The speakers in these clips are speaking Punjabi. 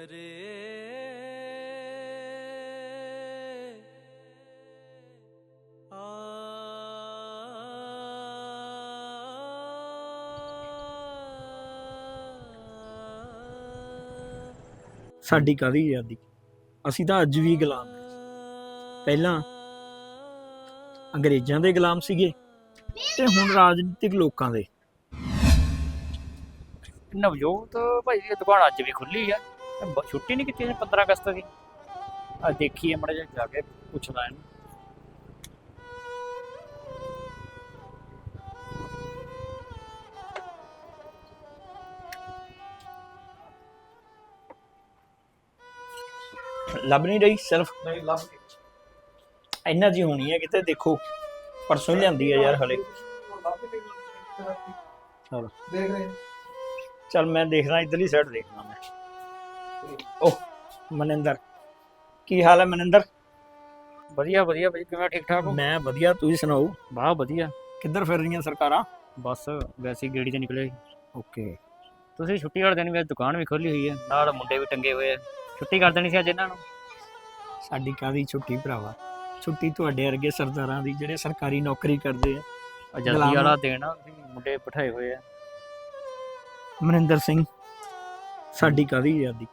ਰੇ। ਆ। ਸਾਡੀ ਕਾਦੀ ਆਜ਼ਾਦੀ? ਅਸੀਂ ਤਾਂ ਅੱਜ ਵੀ ਗੁਲਾਮ ਹਾਂ। ਪਹਿਲਾਂ ਅੰਗਰੇਜ਼ਾਂ ਦੇ ਗੁਲਾਮ ਸੀਗੇ ਤੇ ਹੁਣ ਰਾਜਨੀਤਿਕ ਲੋਕਾਂ ਦੇ। ਨਵਜੋਤ ਭਾਈ ਦੀ ਦੁਕਾਨ ਅੱਜ ਵੀ ਖੁੱਲੀ ਆ। ਬ- ਛੁੱਟੀ ਨਹੀਂ ਕੀਤੀ ਇਹਨੇ 15 ਅਗਸਤ ਦੀ। ਆ ਦੇਖੀਏ ਮੜਾ ਜਾ ਜਾ ਕੇ ਪੁੱਛਦਾ ਇਹਨੂੰ। ਲੱਭ ਨਹੀਂ ਰਹੀ ਸਿਰਫ। ਨਹੀਂ ਲੱਭ ਕੇ ਇੰਨਾ ਜੀ ਹੋਣੀ ਹੈ ਕਿਤੇ ਦੇਖੋ। ਪਰਸੋਂ ਹੀ ਲਿਆਂਦੀ ਹੈ ਯਾਰ ਹਲੇ। ਚਲੋ ਦੇਖ ਰਹੇ ਹਾਂ। ਚਲ ਮੈਂ ਦੇਖਦਾ ਇਧਰਲੀ ਸਾਈਡ ਦੇਖਦਾ ਮੈਂ। ਓਹ ਮਨਿੰਦਰ। ਕੀ ਹਾਲ ਹੈ ਮਨਿੰਦਰ? ਵਧੀਆ ਵਧੀਆ ਭਾਈ ਕਿਵੇਂ ਠੀਕ ਠਾਕ ਹੋ? ਮੈਂ ਵਧੀਆ ਤੁਸੀਂ ਸੁਣਾਓ? ਵਾਹ ਵਧੀਆ। ਕਿੱਧਰ ਫਿਰ ਰਹੀਆਂ ਸਰਕਾਰਾਂ? ਬਸ ਵੈਸੇ ਹੀ ਗੇੜੀ ਤੇ ਨਿਕਲੇ ਓਕੇ। ਤੁਸੀਂ ਛੁੱਟੀ ਵਾਲੇ ਦਿਨ ਵੀ ਅੱਜ ਦੁਕਾਨ ਵੀ ਖੋਲੀ ਹੋਈ ਹੈ। ਨਾਲ ਮੁੰਡੇ ਵੀ ਟੰਗੇ ਹੋਏ ਆ। ਛੁੱਟੀ ਕਰ ਦੇਣੀ ਸੀ ਅੱਜ ਇਹਨਾਂ ਨੂੰ? ਸਾਡੀ ਕਾਦੀ ਛੁੱਟੀ ਭਰਾਵਾ? ਛੁੱਟੀ ਤੁਹਾਡੇ ਵਰਗੇ ਸਰਦਾਰਾਂ ਦੀ ਜਿਹੜੇ ਸਰਕਾਰੀ ਨੌਕਰੀ ਕਰਦੇ ਆ। ਆਜ਼ਾਦੀ ਵਾਲਾ ਦਿਨ ਆ ਤੁਸੀਂ ਮੁੰਡੇ ਬਿਠਾਏ ਹੋਏ ਆ। ਮਨਿੰਦਰ ਸਿੰਘ ਸਾਡੀ ਕਾਦੀ ਆਜ਼ਾਦੀ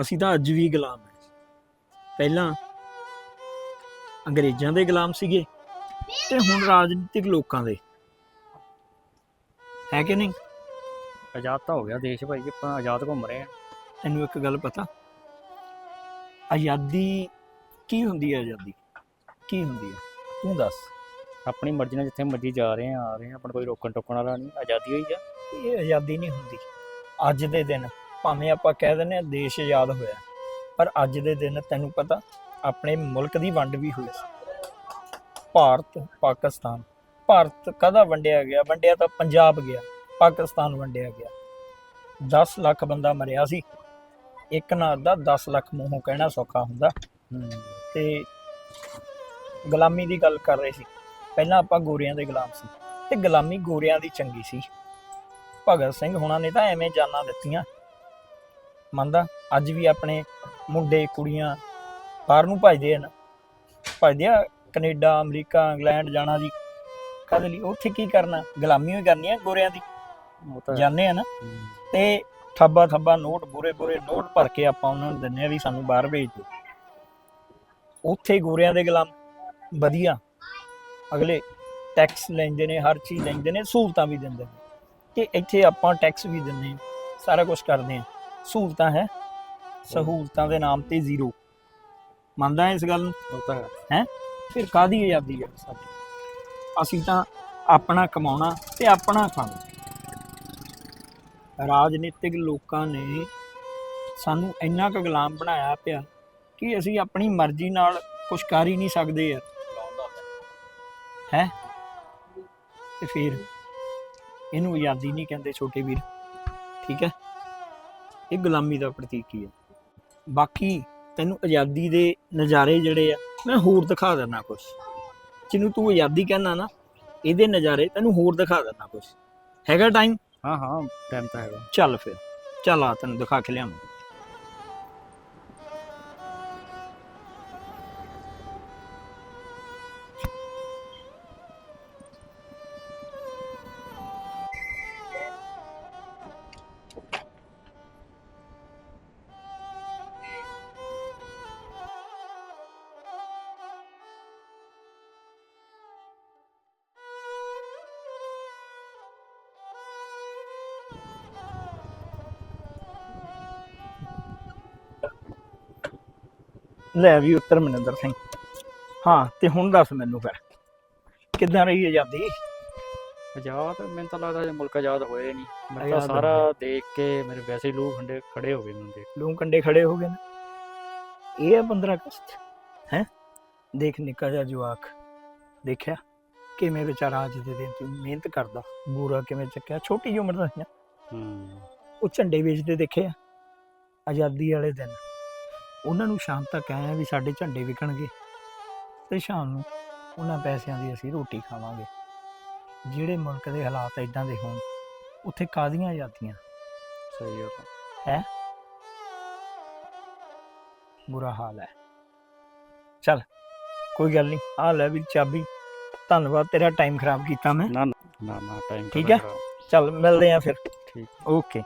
ਅਸੀਂ ਤਾਂ ਅੱਜ ਵੀ ਗੁਲਾਮ ਹਾਂ ਪਹਿਲਾਂ ਅੰਗਰੇਜ਼ਾਂ ਦੇ ਗੁਲਾਮ ਸੀਗੇ ਤੇ ਹੁਣ ਰਾਜਨੀਤਿਕ ਲੋਕਾਂ ਦੇ। ਹੈ ਕਿ ਨਹੀਂ? ਆਜ਼ਾਦ ਤਾਂ ਹੋ ਗਿਆ ਦੇਸ਼ ਭਾਈ ਆਪਾਂ ਆਜ਼ਾਦ ਘੁੰਮ ਰਹੇ ਆ ਤੈਨੂੰ ਇੱਕ ਗੱਲ ਪਤਾ? ਆਜ਼ਾਦੀ ਕੀ ਹੁੰਦੀ ਹੈ ਆਜ਼ਾਦੀ? ਕੀ ਹੁੰਦੀ ਹੈ? ਤੂੰ ਦੱਸ। ਆਪਣੀ ਮਰਜ਼ੀ ਨਾਲ ਜਿੱਥੇ ਮਰਜ਼ੀ ਜਾ ਰਹੇ ਆ ਆ ਰਹੇ ਆ ਆਪਣਾ ਕੋਈ ਰੋਕਣ ਟੋਕਣ ਵਾਲਾ ਨਹੀਂ ਆਜ਼ਾਦੀ ਹੋਈ ਆ। ਇਹ ਆਜ਼ਾਦੀ ਨਹੀਂ ਹੁੰਦੀ। ਅੱਜ ਦੇ ਦਿਨ ਭਾਵੇਂ ਆਪਾਂ ਕਹਿ ਦਿੰਦੇ ਆ ਦੇਸ਼ ਆਜ਼ਾਦ ਹੋਇਆ ਪਰ ਅੱਜ ਦੇ ਦਿਨ ਤੈਨੂੰ ਪਤਾ ਆਪਣੇ ਮੁਲਕ ਦੀ ਵੰਡ ਵੀ ਹੋਈ ਸੀ। ਭਾਰਤ, ਪਾਕਿਸਤਾਨ, ਭਾਰਤ ਕਦਾ ਵੰਡਿਆ ਗਿਆ? ਵੰਡਿਆ ਤਾਂ ਪੰਜਾਬ ਗਿਆ, ਪਾਕਿਸਤਾਨ ਵੰਡਿਆ ਗਿਆ। 10 ਲੱਖ ਬੰਦਾ ਮਰਿਆ ਸੀ। ਇੱਕ ਨਾ ਅੱਧਾ 10 ਲੱਖ ਮੂੰਹੋਂ ਕਹਿਣਾ ਸੌਖਾ ਹੁੰਦਾ। ਤੇ ਗੁਲਾਮੀ ਦੀ ਗੱਲ ਕਰ ਰਹੇ ਸੀ। ਪਹਿਲਾਂ ਆਪਾਂ ਗੋਰਿਆਂ ਦੇ ਗੁਲਾਮ ਸੀ। ਤੇ ਗੁਲਾਮੀ ਗੋਰਿਆਂ ਦੀ ਚੰਗੀ ਸੀ। ਭਗਤ ਸਿੰਘ ਹੁਣਾਂ ਨੇ ਤਾਂ ਐਵੇਂ ਜਾਨਾਂ ਦਿੱਤੀਆਂ। ਮੰਨਦਾ ਅੱਜ ਵੀ ਆਪਣੇ ਮੁੰਡੇ ਕੁੜੀਆਂ ਬਾਹਰ ਨੂੰ ਭਜਦੇ ਹਨ। ਭਜਦੇ ਆ ਕੈਨੇਡਾ ਅਮਰੀਕਾ ਇੰਗਲੈਂਡ ਜਾਣਾ ਜੀ। ਕਦੇ ਲਈ? ਉੱਥੇ ਕੀ ਕਰਨਾ? ਗੁਲਾਮੀ ਹੀ ਕਰਨੀ ਆ ਗੋਰਿਆਂ ਦੀ। ਜਾਂਦੇ ਆ ਨਾ। ਤੇ ਥੱਬਾ ਥੱਬਾ ਨੋਟ ਬੁਰੇ ਬੁਰੇ ਨੋਟ ਭਰ ਕੇ ਆਪਾਂ ਉਹਨਾਂ ਨੂੰ ਦਿੰਨੇ ਆ ਵੀ ਸਾਨੂੰ ਬਾਹਰ ਭੇਜ ਦਿਓ। ਉੱਥੇ ਗੋਰਿਆਂ ਦੇ ਗੁਲਾਮ। ਵਧੀਆ। ਅਗਲੇ ਟੈਕਸ ਲੈਂਦੇ ਨੇ ਹਰ ਚੀਜ਼ ਲੈਂਦੇ ਨੇ ਸਹੂਲਤਾਂ ਵੀ ਦਿੰਦੇ ਨੇ। ਤੇ ਇੱਥੇ ਆਪਾਂ ਟੈਕਸ ਵੀ ਹਾਂ। ਸਾਰਾ ਕੁਝ ਕਰਦੇ ਹਾਂ। ਸਹੂਲਤਾਂ ਹੈ। ਸਹੂਲਤਾਂ ਦੇ ਨਾਮ ਤੇ ਜ਼ੀਰੋ। ਮੰਨਦਾ ਹੈ ਇਸ ਗੱਲ ਨੂੰ? ਉਹ ਤਾਂ ਹੈ। ਫਿਰ ਕਾਦੀ ਆਜ਼ਾਦੀ ਹੈ ਸਾਡੀ? ਅਸੀਂ ਤਾਂ ਆਪਣਾ ਕਮਾਉਣਾ ਤੇ ਆਪਣਾ ਖਾਣਾ। ਰਾਜਨੀਤਿਕ ਲੋਕਾਂ ਨੇ ਸਾਨੂੰ ਇੰਨਾ ਕੁ ਗੁਲਾਮ ਬਣਾਇਆ ਪਿਆ ਕਿ ਅਸੀਂ ਆਪਣੀ ਮਰਜ਼ੀ ਨਾਲ ਕੁਝ ਕਰ ਹੀ ਨਹੀਂ ਸਕਦੇ ਯਾਰ। ਹੈ? ਤੇ ਫਿਰ ਇਹਨੂੰ ਆਜ਼ਾਦੀ ਨਹੀਂ ਕਹਿੰਦੇ ਛੋਟੇ ਵੀਰ। ਠੀਕ ਹੈ? ਇਹ ਗੁਲਾਮੀ ਦਾ ਪ੍ਰਤੀਕ ਹੀ ਹੈ। ਬਾਕੀ ਤੈਨੂੰ ਆਜ਼ਾਦੀ ਦੇ ਨਜ਼ਾਰੇ ਜਿਹੜੇ ਆ ਮੈਂ ਹੋਰ ਦਿਖਾ ਦਿੰਦਾ ਕੁਝ ਜਿਹਨੂੰ ਤੂੰ ਆਜ਼ਾਦੀ ਕਹਿੰਦਾ ਨਾ ਇਹਦੇ ਨਜ਼ਾਰੇ ਤੈਨੂੰ ਹੋਰ ਦਿਖਾ ਦਿੰਦਾ ਕੁਝ ਹੈਗਾ ਟਾਈਮ ਹਾਂ ਹਾਂ ਟਾਈਮ ਤਾਂ ਹੈਗਾ। ਚੱਲ ਫਿਰ ਚੱਲ ਆ ਤੈਨੂੰ ਦਿਖਾ ਕੇ ਲਿਆਵਾਂ। ਲੈ ਵੀ ਉੱਤਰ ਮਨਿੰਦਰ ਸਿੰਘ। ਹਾਂ ਤੇ ਹੁਣ ਦੱਸ ਮੈਨੂੰ ਫਿਰ ਕਿੱਦਾਂ ਰਹੀ ਆਜ਼ਾਦੀ? ਆਜ਼ਾਦ? ਮੈਨੂੰ ਤਾਂ ਲੱਗਦਾ ਜੇ ਮੁਲਕ ਆਜ਼ਾਦ ਹੋਏ ਨਹੀਂ। ਮੈਂ ਤਾਂ ਆਜ਼ਾਦ ਸਾਰਾ ਦੇਖ ਕੇ ਮੇਰੇ ਵੈਸੇ ਹੀ ਲੂਹ ਖੰਡੇ ਖੜੇ ਹੋ ਗਏ ਮੈਨੂੰ ਦੇਖ ਲੂੰ ਕੰਡੇ ਖੜੇ ਹੋ ਗਏ ਨਾ। ਇਹ ਹੈ 15 ਅਗਸਤ ਹੈ? ਦੇਖ ਨਿੱਕਾ ਜਿਹਾ ਜਵਾਕ ਦੇਖਿਆ? ਕਿਵੇਂ ਵਿਚਾਰਾ ਅੱਜ ਦੇ ਦਿਨ 'ਚ ਮਿਹਨਤ ਕਰਦਾ ਬੂਰਾ ਕਿਵੇਂ ਚੱਕਿਆ? ਛੋਟੀ ਜਿਹੀ ਉਮਰ ਦਾ ਸੀ ਨਾ। ਹੂੰ। ਉਹ ਝੰਡੇ ਵੇਚਦੇ ਦੇਖੇ ਆ ਆਜ਼ਾਦੀ ਵਾਲੇ ਦਿਨ। ਉਹਨਾਂ ਨੂੰ ਸ਼ਾਮ ਤੱਕ ਆਇਆ ਵੀ ਸਾਡੇ ਝੰਡੇ ਵਿਕਣਗੇ ਤੇ ਸ਼ਾਮ ਨੂੰ ਉਹਨਾਂ ਪੈਸਿਆਂ ਦੀ ਅਸੀਂ ਰੋਟੀ ਖਾਵਾਂਗੇ। ਜਿਹੜੇ ਮੁਲਕ ਦੇ ਹਾਲਾਤ ਇਦਾਂ ਦੇ ਹੋਣ ਉੱਥੇ ਕਾਦੀਆਂ ਆਜ਼ਾਦੀਆਂ ਸਹੀ ਆ। ਤਾਂ। ਬੁਰਾ ਹਾਲ ਹੈ। ਚੱਲ ਕੋਈ ਗੱਲ ਨਹੀਂ ਆ ਲੈ ਵੀ ਚਾਬੀ। ਧੰਨਵਾਦ ਤੇਰਾ ਟਾਈਮ ਖਰਾਬ ਕੀਤਾ ਮੈਂ। ਨਾ ਨਾ ਨਾ ਟਾਈਮ ਠੀਕ ਹੈ? ਚੱਲ ਮਿਲਦੇ ਆ ਫਿਰ। ਠੀਕ। ਓਕੇ